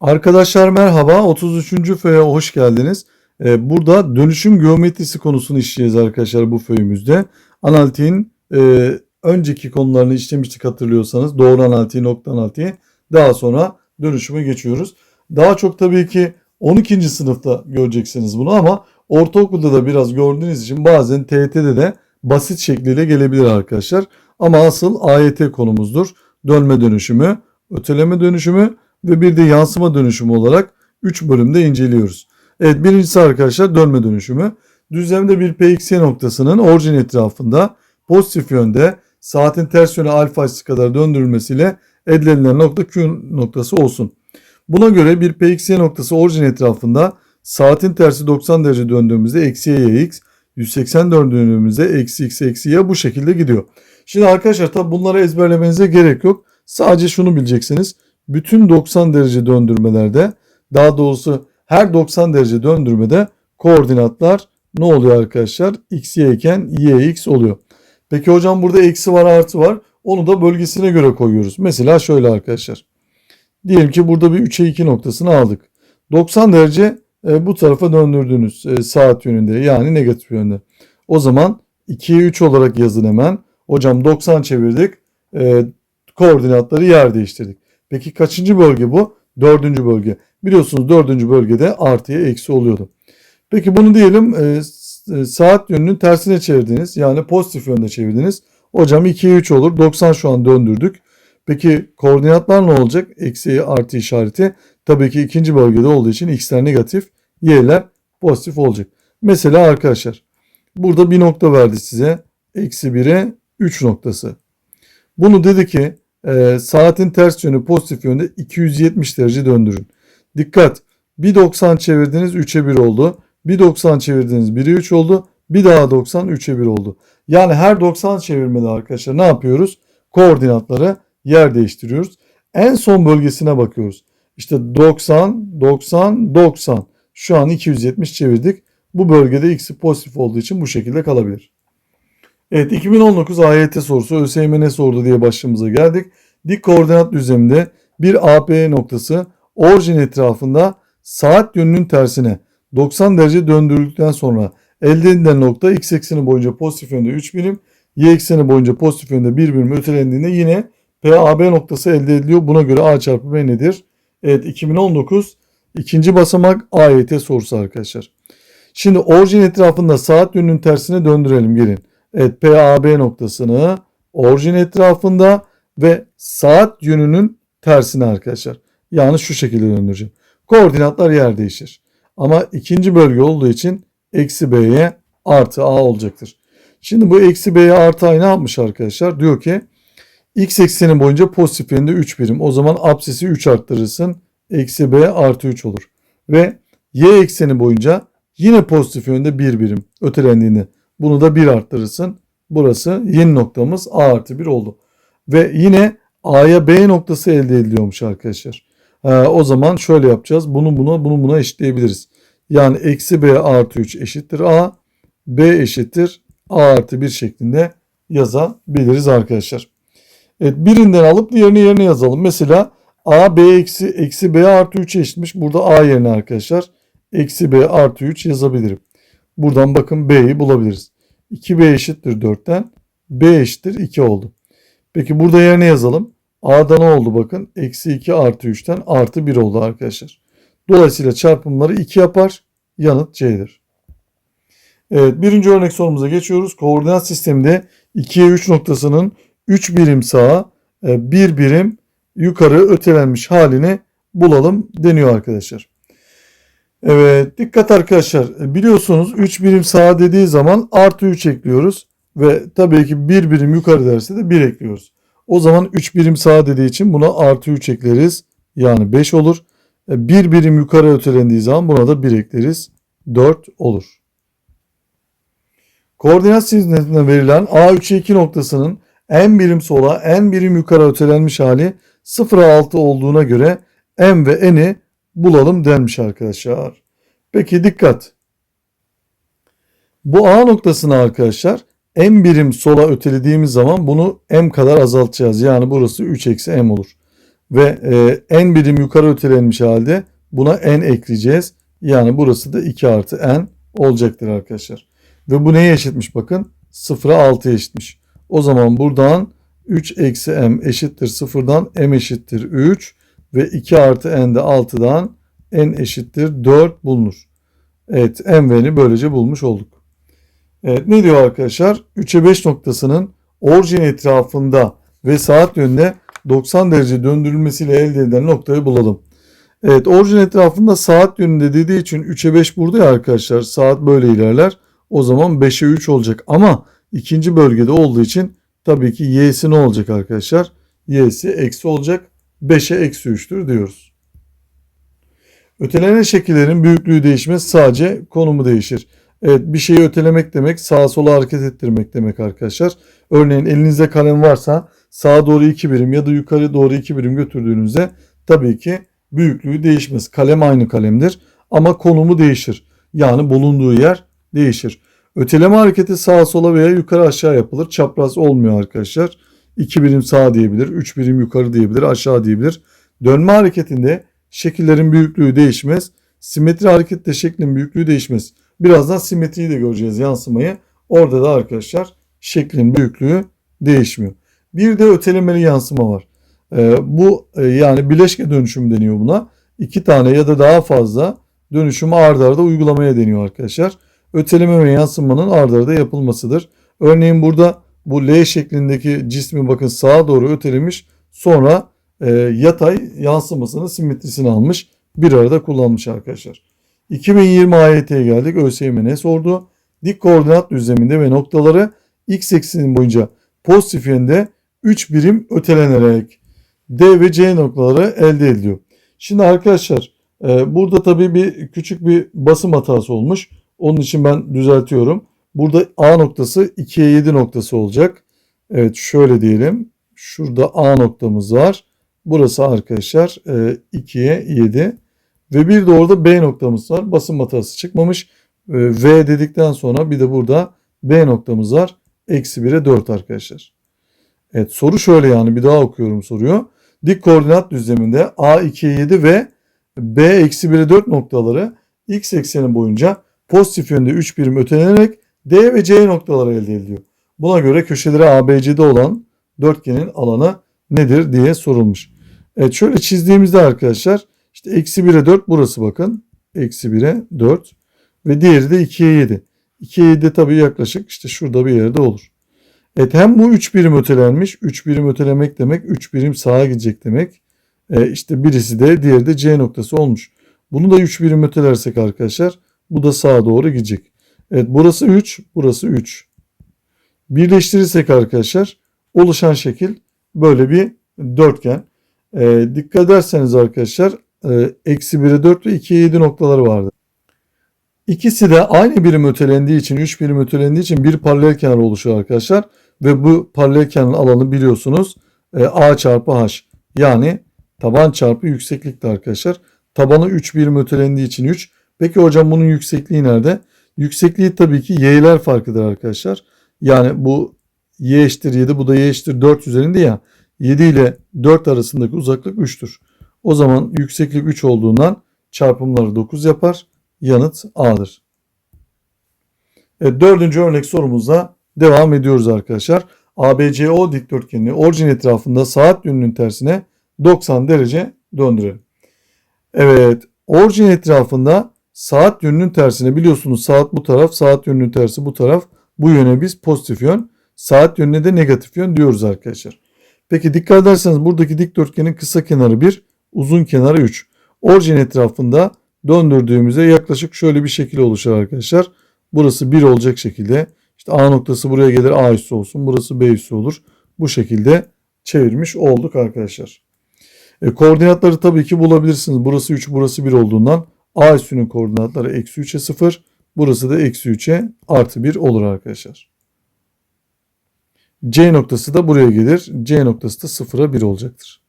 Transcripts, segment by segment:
Arkadaşlar merhaba. 33. föye hoş geldiniz. Ee, burada dönüşüm geometrisi konusunu işleyeceğiz arkadaşlar bu föyümüzde. Analitiğin e, önceki konularını işlemiştik hatırlıyorsanız. Doğru analitiği, nokta analitiği. Daha sonra dönüşüme geçiyoruz. Daha çok tabii ki 12. sınıfta göreceksiniz bunu ama ortaokulda da biraz gördüğünüz için bazen TYT'de de basit şekliyle gelebilir arkadaşlar. Ama asıl AYT konumuzdur. Dönme dönüşümü, öteleme dönüşümü ve bir de yansıma dönüşümü olarak 3 bölümde inceliyoruz. Evet birincisi arkadaşlar dönme dönüşümü. Düzlemde bir PXY noktasının orijin etrafında pozitif yönde saatin ters yöne alfa açısı kadar döndürülmesiyle elde edilen nokta Q noktası olsun. Buna göre bir PXY noktası orijin etrafında saatin tersi 90 derece döndüğümüzde eksi YX, 180 döndüğümüzde eksi X eksi Y bu şekilde gidiyor. Şimdi arkadaşlar tabi bunları ezberlemenize gerek yok. Sadece şunu bileceksiniz bütün 90 derece döndürmelerde daha doğrusu her 90 derece döndürmede koordinatlar ne oluyor arkadaşlar? X, Y iken Y, X oluyor. Peki hocam burada eksi var artı var. Onu da bölgesine göre koyuyoruz. Mesela şöyle arkadaşlar. Diyelim ki burada bir 3'e 2 noktasını aldık. 90 derece e, bu tarafa döndürdünüz e, saat yönünde yani negatif yönde. O zaman 2'ye 3 olarak yazın hemen. Hocam 90 çevirdik. E, koordinatları yer değiştirdik. Peki kaçıncı bölge bu? Dördüncü bölge. Biliyorsunuz dördüncü bölgede artıya eksi oluyordu. Peki bunu diyelim e, e saat yönünün tersine çevirdiniz. Yani pozitif yönde çevirdiniz. Hocam 2'ye 3 olur. 90 şu an döndürdük. Peki koordinatlar ne olacak? Eksi artı işareti. Tabii ki ikinci bölgede olduğu için x'ler negatif, y'ler pozitif olacak. Mesela arkadaşlar burada bir nokta verdi size. Eksi 1'e 3 noktası. Bunu dedi ki e, saatin ters yönü pozitif yönde 270 derece döndürün. Dikkat! Bir 90 çevirdiniz 3'e 1 oldu. Bir 90 çevirdiniz 1'e 3 oldu. Bir daha 90 3'e 1 oldu. Yani her 90 çevirmede arkadaşlar ne yapıyoruz? Koordinatları yer değiştiriyoruz. En son bölgesine bakıyoruz. İşte 90, 90, 90. Şu an 270 çevirdik. Bu bölgede x'i pozitif olduğu için bu şekilde kalabilir. Evet 2019 AYT sorusu ÖSYM ne sordu diye başlığımıza geldik. Dik koordinat düzleminde bir AP noktası orijin etrafında saat yönünün tersine 90 derece döndürüldükten sonra elde edilen nokta x ekseni boyunca pozitif yönde 3 birim, y ekseni boyunca pozitif yönde 1 birim ötelendiğinde yine PAB noktası elde ediliyor. Buna göre A çarpı B nedir? Evet 2019 ikinci basamak AYT sorusu arkadaşlar. Şimdi orijin etrafında saat yönünün tersine döndürelim gelin. PAB noktasını orijin etrafında ve saat yönünün tersine arkadaşlar. Yani şu şekilde döndüreceğim. Koordinatlar yer değişir. Ama ikinci bölge olduğu için eksi B'ye artı A olacaktır. Şimdi bu eksi B'ye artı A ne yapmış arkadaşlar? Diyor ki x ekseni boyunca pozitif yönde 3 birim. O zaman apsisi 3 arttırırsın. Eksi B artı 3 olur. Ve y ekseni boyunca yine pozitif yönde 1 birim ötelendiğinde bunu da 1 arttırırsın. Burası yeni noktamız A artı 1 oldu. Ve yine A'ya B noktası elde ediliyormuş arkadaşlar. Ee, o zaman şöyle yapacağız. Bunu buna bunu buna eşitleyebiliriz. Yani eksi B artı 3 eşittir A. B eşittir A artı 1 şeklinde yazabiliriz arkadaşlar. Evet birinden alıp diğerini yerine yazalım. Mesela A B eksi, eksi B artı 3 eşitmiş. Burada A yerine arkadaşlar eksi B artı 3 yazabilirim. Buradan bakın B'yi bulabiliriz. 2B eşittir 4'ten. B eşittir 2 oldu. Peki burada yerine yazalım. A'da ne oldu bakın. Eksi 2 artı 3'ten artı 1 oldu arkadaşlar. Dolayısıyla çarpımları 2 yapar. Yanıt C'dir. Evet birinci örnek sorumuza geçiyoruz. Koordinat sisteminde 2'ye 3 noktasının 3 birim sağa 1 e, birim yukarı ötelenmiş halini bulalım deniyor arkadaşlar. Evet dikkat arkadaşlar biliyorsunuz 3 birim sağa dediği zaman artı 3 ekliyoruz. Ve tabii ki 1 birim yukarı derse de 1 ekliyoruz. O zaman 3 birim sağa dediği için buna artı 3 ekleriz. Yani 5 olur. 1 e, birim yukarı ötelendiği zaman buna da 1 ekleriz. 4 olur. Koordinat sistemine verilen A3'e 2 noktasının en birim sola en birim yukarı ötelenmiş hali 0'a 6 olduğuna göre m ve n'i bulalım denmiş arkadaşlar. Peki dikkat. Bu A noktasını arkadaşlar m birim sola ötelediğimiz zaman bunu m kadar azaltacağız. Yani burası 3 eksi m olur. ve e, n birim yukarı ötelenmiş halde buna n ekleyeceğiz. Yani burası da 2 artı n olacaktır arkadaşlar. Ve bu neye eşitmiş bakın? 0'a 6'ya eşitmiş. O zaman buradan 3 eksi m eşittir 0'dan m eşittir 3 ve 2 artı n de 6'dan n eşittir 4 bulunur. Evet m ve n'i böylece bulmuş olduk. Evet ne diyor arkadaşlar? 3'e 5 noktasının orijin etrafında ve saat yönünde 90 derece döndürülmesiyle elde edilen noktayı bulalım. Evet orijin etrafında saat yönünde dediği için 3'e 5 burada ya arkadaşlar. Saat böyle ilerler. O zaman 5'e 3 olacak. Ama ikinci bölgede olduğu için tabii ki y'si ne olacak arkadaşlar? Y'si eksi olacak. 5'e eksi 3'tür diyoruz. Ötelenen şekillerin büyüklüğü değişmez. Sadece konumu değişir. Evet bir şeyi ötelemek demek sağa sola hareket ettirmek demek arkadaşlar. Örneğin elinizde kalem varsa sağa doğru 2 birim ya da yukarı doğru 2 birim götürdüğünüzde tabii ki büyüklüğü değişmez. Kalem aynı kalemdir ama konumu değişir. Yani bulunduğu yer değişir. Öteleme hareketi sağa sola veya yukarı aşağı yapılır. Çapraz olmuyor arkadaşlar. 2 birim sağ diyebilir, 3 birim yukarı diyebilir, aşağı diyebilir. Dönme hareketinde şekillerin büyüklüğü değişmez. Simetri harekette şeklin büyüklüğü değişmez. Birazdan simetriyi de göreceğiz yansımayı. Orada da arkadaşlar şeklin büyüklüğü değişmiyor. Bir de ötelemeli yansıma var. Ee, bu e, yani bileşke dönüşüm deniyor buna. İki tane ya da daha fazla dönüşümü ard arda uygulamaya deniyor arkadaşlar. Öteleme ve yansımanın ard arda yapılmasıdır. Örneğin burada bu L şeklindeki cismi bakın sağa doğru ötelemiş. Sonra e, yatay yansımasını simetrisini almış. Bir arada kullanmış arkadaşlar. 2020 AYT'ye geldik. ÖSYM ne sordu? Dik koordinat düzleminde ve noktaları x ekseninin boyunca pozitif yönde 3 birim ötelenerek D ve C noktaları elde ediliyor. Şimdi arkadaşlar e, burada tabii bir küçük bir basım hatası olmuş. Onun için ben düzeltiyorum. Burada A noktası 2'ye 7 noktası olacak. Evet şöyle diyelim. Şurada A noktamız var. Burası arkadaşlar 2'ye 7. Ve bir de orada B noktamız var. Basım hatası çıkmamış. E, v dedikten sonra bir de burada B noktamız var. Eksi 1'e 4 arkadaşlar. Evet soru şöyle yani bir daha okuyorum soruyu. Dik koordinat düzleminde A 2'ye 7 ve B eksi 1'e 4 noktaları x ekseni boyunca pozitif yönde 3 birim ötelenerek D ve C noktaları elde ediliyor. Buna göre köşeleri ABC'de olan dörtgenin alanı nedir diye sorulmuş. Evet şöyle çizdiğimizde arkadaşlar işte eksi 1'e 4 burası bakın. Eksi 1'e 4 ve diğeri de 2'ye 7. 2'ye 7 tabii yaklaşık işte şurada bir yerde olur. Evet hem bu 3 birim ötelenmiş. 3 birim ötelemek demek 3 birim sağa gidecek demek. E, işte birisi de diğeri de C noktası olmuş. Bunu da 3 birim ötelersek arkadaşlar bu da sağa doğru gidecek. Evet burası 3 burası 3. Birleştirirsek arkadaşlar oluşan şekil böyle bir dörtgen. E, dikkat ederseniz arkadaşlar e, eksi 1'e 4 ve 2'ye 7 noktaları vardı. İkisi de aynı birim ötelendiği için, 3 birim ötelendiği için bir paralel kenar oluşuyor arkadaşlar. Ve bu paralel kenarın alanı biliyorsunuz e, A çarpı H. Yani taban çarpı yükseklikti arkadaşlar. Tabanı 3 birim ötelendiği için 3. Peki hocam bunun yüksekliği nerede? Yüksekliği tabii ki y'ler farkıdır arkadaşlar. Yani bu y eşittir 7 bu da y eşittir 4 üzerinde ya. 7 ile 4 arasındaki uzaklık 3'tür. O zaman yükseklik 3 olduğundan çarpımları 9 yapar. Yanıt A'dır. Evet, dördüncü örnek sorumuzda devam ediyoruz arkadaşlar. ABCO dikdörtgenini orijin etrafında saat yönünün tersine 90 derece döndürelim. Evet orijin etrafında saat yönünün tersine biliyorsunuz saat bu taraf saat yönünün tersi bu taraf bu yöne biz pozitif yön saat yönüne de negatif yön diyoruz arkadaşlar. Peki dikkat ederseniz buradaki dikdörtgenin kısa kenarı 1 uzun kenarı 3. Orijin etrafında döndürdüğümüzde yaklaşık şöyle bir şekil oluşur arkadaşlar. Burası 1 olacak şekilde. İşte A noktası buraya gelir A üssü olsun. Burası B üssü olur. Bu şekilde çevirmiş olduk arkadaşlar. E, koordinatları tabii ki bulabilirsiniz. Burası 3 burası 1 olduğundan A üssünün koordinatları eksi 3'e 0. Burası da eksi 3'e artı 1 olur arkadaşlar. C noktası da buraya gelir. C noktası da 0'a 1 olacaktır.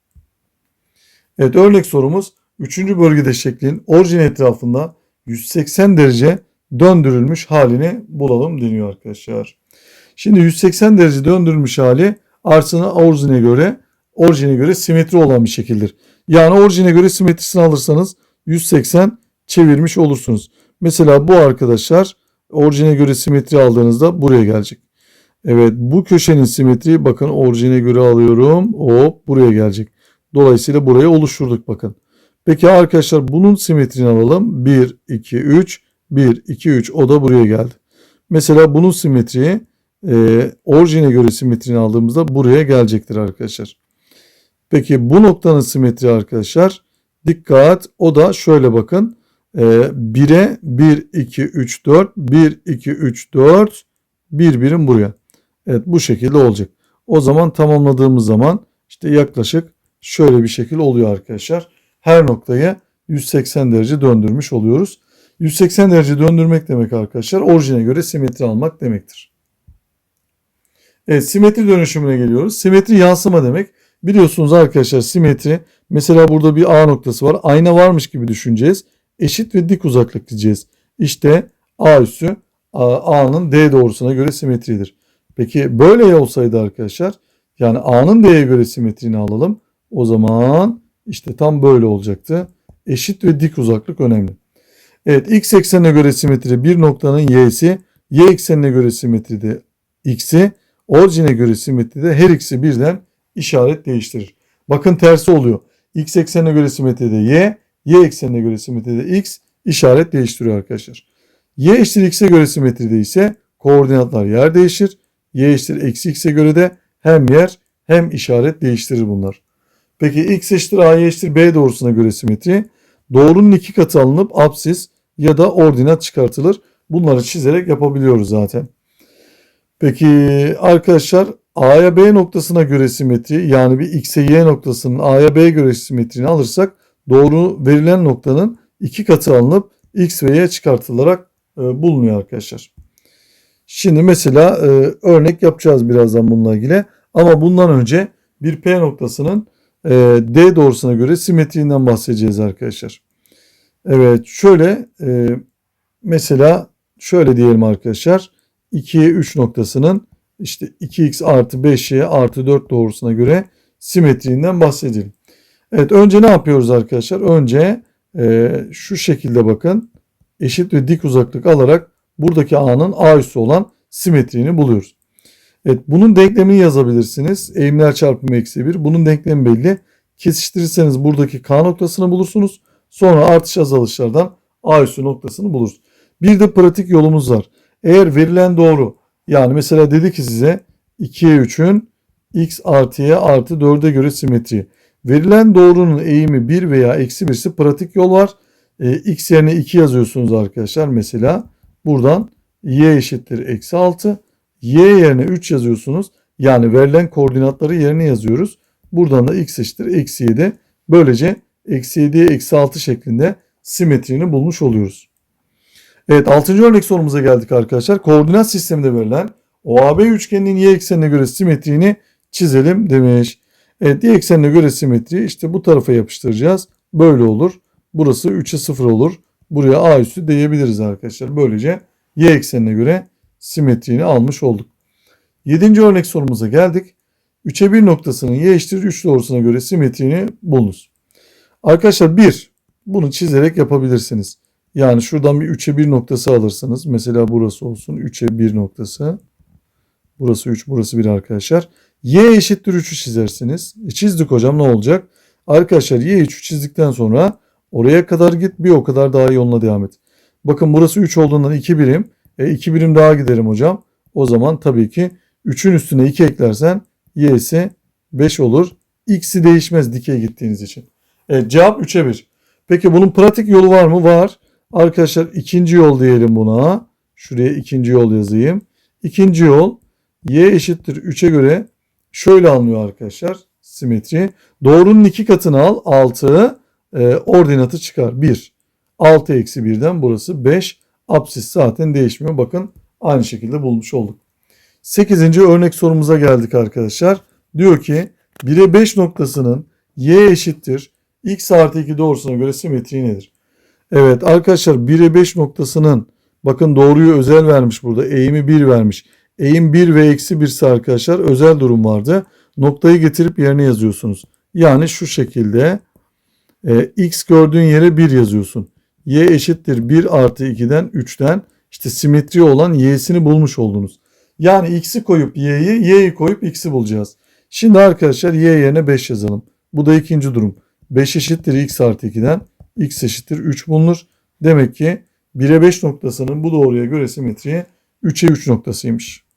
Evet örnek sorumuz 3. bölgede şeklin orijin etrafında 180 derece döndürülmüş halini bulalım deniyor arkadaşlar. Şimdi 180 derece döndürülmüş hali arsına orijine göre orijine göre simetri olan bir şekildir. Yani orijine göre simetrisini alırsanız 180 çevirmiş olursunuz. Mesela bu arkadaşlar orijine göre simetri aldığınızda buraya gelecek. Evet bu köşenin simetriği bakın orijine göre alıyorum. Hop buraya gelecek. Dolayısıyla burayı oluşturduk bakın. Peki arkadaşlar bunun simetrini alalım. 1, 2, 3, 1, 2, 3 o da buraya geldi. Mesela bunun simetriği e, orijine göre simetrini aldığımızda buraya gelecektir arkadaşlar. Peki bu noktanın simetri arkadaşlar dikkat o da şöyle bakın. E, 1'e 1, 2, 3, 4, 1, 2, 3, 4, 1 birim buraya. Evet bu şekilde olacak. O zaman tamamladığımız zaman işte yaklaşık şöyle bir şekil oluyor arkadaşlar. Her noktayı 180 derece döndürmüş oluyoruz. 180 derece döndürmek demek arkadaşlar orijine göre simetri almak demektir. Evet simetri dönüşümüne geliyoruz. Simetri yansıma demek. Biliyorsunuz arkadaşlar simetri mesela burada bir A noktası var. Ayna varmış gibi düşüneceğiz. Eşit ve dik uzaklık diyeceğiz. İşte A üssü A'nın D doğrusuna göre simetridir. Peki böyle olsaydı arkadaşlar yani A'nın D'ye göre simetrini alalım. O zaman işte tam böyle olacaktı. Eşit ve dik uzaklık önemli. Evet x eksenine göre simetride bir noktanın y'si, y eksenine göre simetride x'i, orijine göre simetride her ikisi birden işaret değiştirir. Bakın tersi oluyor. x eksenine göre simetride y, y eksenine göre simetride x işaret değiştiriyor arkadaşlar. y eşittir x'e göre simetride ise koordinatlar yer değişir. y eşittir eksi x'e göre de hem yer hem işaret değiştirir bunlar. Peki x eşittir a eşittir b doğrusuna göre simetri. Doğrunun iki katı alınıp apsis ya da ordinat çıkartılır. Bunları çizerek yapabiliyoruz zaten. Peki arkadaşlar A'ya B noktasına göre simetri yani bir X'e Y noktasının A'ya B göre simetrini alırsak doğru verilen noktanın iki katı alınıp X ve Y çıkartılarak e, bulunuyor arkadaşlar. Şimdi mesela e, örnek yapacağız birazdan bununla ilgili. Ama bundan önce bir P noktasının e, D doğrusuna göre simetriğinden bahsedeceğiz arkadaşlar. Evet şöyle mesela şöyle diyelim arkadaşlar. 2'ye 3 noktasının işte 2x artı 5y artı 4 doğrusuna göre simetriğinden bahsedelim. Evet önce ne yapıyoruz arkadaşlar? Önce e, şu şekilde bakın eşit ve dik uzaklık alarak buradaki a'nın a üssü olan simetriğini buluyoruz. Evet bunun denklemini yazabilirsiniz. Eğimler çarpımı eksi 1. Bunun denklemi belli. Kesiştirirseniz buradaki k noktasını bulursunuz. Sonra artış azalışlardan a üssü noktasını buluruz. Bir de pratik yolumuz var. Eğer verilen doğru yani mesela dedi ki size 2'ye 3'ün x artı artı 4'e göre simetri. Verilen doğrunun eğimi 1 veya eksi 1 ise pratik yol var. E, x yerine 2 yazıyorsunuz arkadaşlar. Mesela buradan y eşittir eksi 6. y yerine 3 yazıyorsunuz. Yani verilen koordinatları yerine yazıyoruz. Buradan da x eşittir eksi 7. Böylece eksi 7'ye eksi 6 şeklinde simetrini bulmuş oluyoruz. Evet 6. örnek sorumuza geldik arkadaşlar. Koordinat sisteminde verilen OAB üçgeninin y eksenine göre simetriğini çizelim demiş. Evet y eksenine göre simetri işte bu tarafa yapıştıracağız. Böyle olur. Burası 3'e 0 olur. Buraya a üssü diyebiliriz arkadaşlar. Böylece y eksenine göre simetriğini almış olduk. 7. örnek sorumuza geldik. 3'e 1 noktasının y eşittir 3 doğrusuna göre simetriğini bulunuz. Arkadaşlar 1 bunu çizerek yapabilirsiniz. Yani şuradan bir 3'e 1 noktası alırsınız. Mesela burası olsun 3'e 1 noktası. Burası 3 burası 1 arkadaşlar. Y eşittir 3'ü çizersiniz. E çizdik hocam ne olacak? Arkadaşlar y 3'ü çizdikten sonra oraya kadar git bir o kadar daha yoluna devam et. Bakın burası 3 olduğundan 2 birim. E 2 birim daha giderim hocam. O zaman tabii ki 3'ün üstüne 2 eklersen y'si 5 olur. X'i değişmez dikey gittiğiniz için. Evet cevap 3'e 1. Peki bunun pratik yolu var mı? Var. Arkadaşlar ikinci yol diyelim buna. Şuraya ikinci yol yazayım. İkinci yol y eşittir 3'e göre şöyle anlıyor arkadaşlar simetri. Doğrunun iki katını al 6 e, ordinatı çıkar 1. 6 eksi 1'den burası 5. Apsis zaten değişmiyor. Bakın aynı şekilde bulmuş olduk. 8. örnek sorumuza geldik arkadaşlar. Diyor ki 1'e 5 noktasının y eşittir x artı 2 doğrusuna göre simetri nedir? Evet arkadaşlar 1'e 5 noktasının bakın doğruyu özel vermiş burada. Eğimi 1 vermiş. Eğim 1 ve eksi 1 ise arkadaşlar özel durum vardı. noktayı getirip yerine yazıyorsunuz. Yani şu şekilde e, x gördüğün yere 1 yazıyorsun. y eşittir 1 artı 2'den 3'ten işte simetri olan y'sini bulmuş oldunuz. Yani x'i koyup y'yi, y'yi koyup x'i bulacağız. Şimdi arkadaşlar y yerine 5 yazalım. Bu da ikinci durum. 5 eşittir x artı 2'den x eşittir 3 bulunur. Demek ki 1'e 5 noktasının bu doğruya göre simetriği 3'e 3 noktasıymış.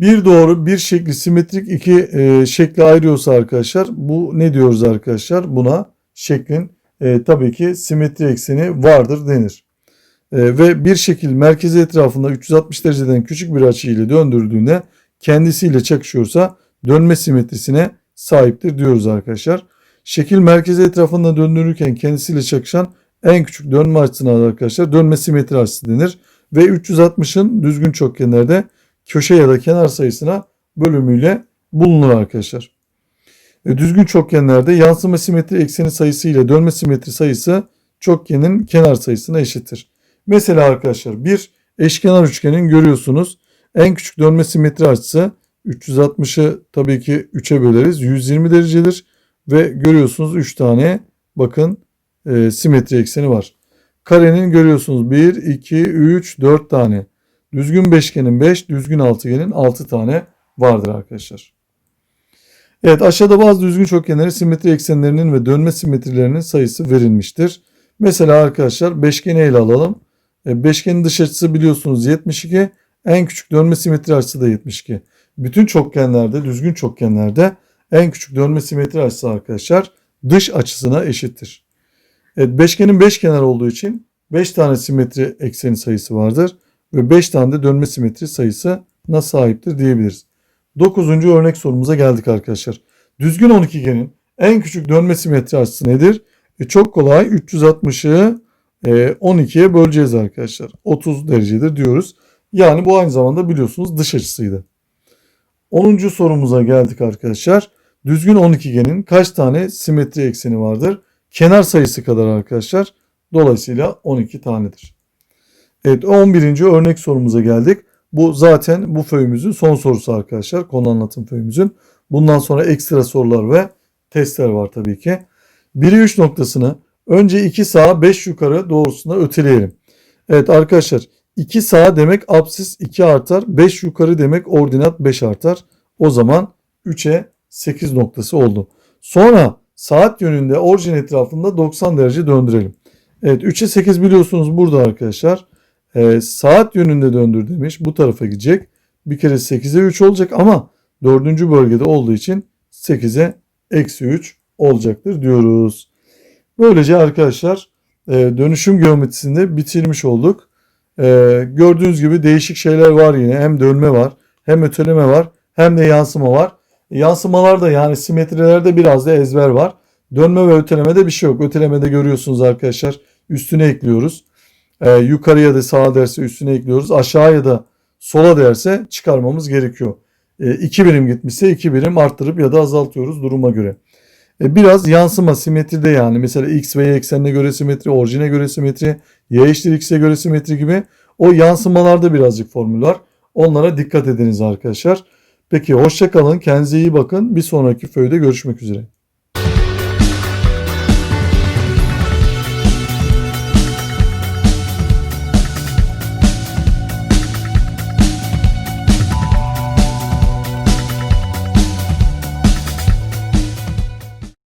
Bir doğru bir şekli simetrik iki e, şekle ayırıyorsa arkadaşlar bu ne diyoruz arkadaşlar? Buna şeklin e, tabii ki simetri ekseni vardır denir. E, ve bir şekil merkezi etrafında 360 dereceden küçük bir açı ile döndürdüğünde kendisiyle çakışıyorsa dönme simetrisine sahiptir diyoruz arkadaşlar. Şekil merkezi etrafında döndürürken kendisiyle çakışan en küçük dönme açısına da arkadaşlar dönme simetri açısı denir. Ve 360'ın düzgün çokgenlerde köşe ya da kenar sayısına bölümüyle bulunur arkadaşlar. E, düzgün çokgenlerde yansıma simetri ekseni sayısı ile dönme simetri sayısı çokgenin kenar sayısına eşittir. Mesela arkadaşlar bir eşkenar üçgenin görüyorsunuz en küçük dönme simetri açısı 360'ı tabii ki 3'e böleriz 120 derecedir ve görüyorsunuz 3 tane bakın e, simetri ekseni var. Karenin görüyorsunuz 1, 2, 3, 4 tane. Düzgün beşgenin 5, düzgün altıgenin 6 tane vardır arkadaşlar. Evet aşağıda bazı düzgün çokgenlerin simetri eksenlerinin ve dönme simetrilerinin sayısı verilmiştir. Mesela arkadaşlar beşgeni ele alalım. E, beşgenin dış açısı biliyorsunuz 72. En küçük dönme simetri açısı da 72. Bütün çokgenlerde, düzgün çokgenlerde en küçük dönme simetri açısı arkadaşlar dış açısına eşittir. Evet, beşgenin 5 kenar olduğu için 5 tane simetri ekseni sayısı vardır ve 5 tane de dönme simetri sayısına sahiptir diyebiliriz. 9. örnek sorumuza geldik arkadaşlar. Düzgün 12genin en küçük dönme simetri açısı nedir? E çok kolay 360'ı e, 12'ye böleceğiz arkadaşlar. 30 derecedir diyoruz. Yani bu aynı zamanda biliyorsunuz dış açısıydı. 10. sorumuza geldik arkadaşlar. Düzgün 12genin kaç tane simetri ekseni vardır? Kenar sayısı kadar arkadaşlar. Dolayısıyla 12 tanedir. Evet 11. örnek sorumuza geldik. Bu zaten bu föyümüzün son sorusu arkadaşlar. Konu anlatım föyümüzün. Bundan sonra ekstra sorular ve testler var tabii ki. 1'i 3 noktasını önce 2 sağa 5 yukarı doğrusunda öteleyelim. Evet arkadaşlar 2 sağa demek apsis 2 artar. 5 yukarı demek ordinat 5 artar. O zaman 3'e 8 noktası oldu. Sonra saat yönünde orijin etrafında 90 derece döndürelim. Evet 3'e 8 biliyorsunuz burada arkadaşlar. Ee, saat yönünde döndür demiş. Bu tarafa gidecek. Bir kere 8'e 3 olacak ama dördüncü bölgede olduğu için 8'e eksi 3 olacaktır diyoruz. Böylece arkadaşlar e, dönüşüm geometrisinde bitirmiş olduk. E, gördüğünüz gibi değişik şeyler var yine. Hem dönme var, hem öteleme var, hem de yansıma var. Yansımalarda yani simetrilerde biraz da ezber var. Dönme ve ötelemede bir şey yok. Ötelemede görüyorsunuz arkadaşlar üstüne ekliyoruz. Ee, yukarıya da sağa derse üstüne ekliyoruz. Aşağıya da sola derse çıkarmamız gerekiyor. Ee, iki birim gitmişse iki birim arttırıp ya da azaltıyoruz duruma göre. Ee, biraz yansıma simetride yani mesela x ve y eksenine göre simetri, orijine göre simetri, y eşittir x'e göre simetri gibi o yansımalarda birazcık formül var. Onlara dikkat ediniz arkadaşlar. Peki hoşça kalın. Kendinize iyi bakın. Bir sonraki föyde görüşmek üzere.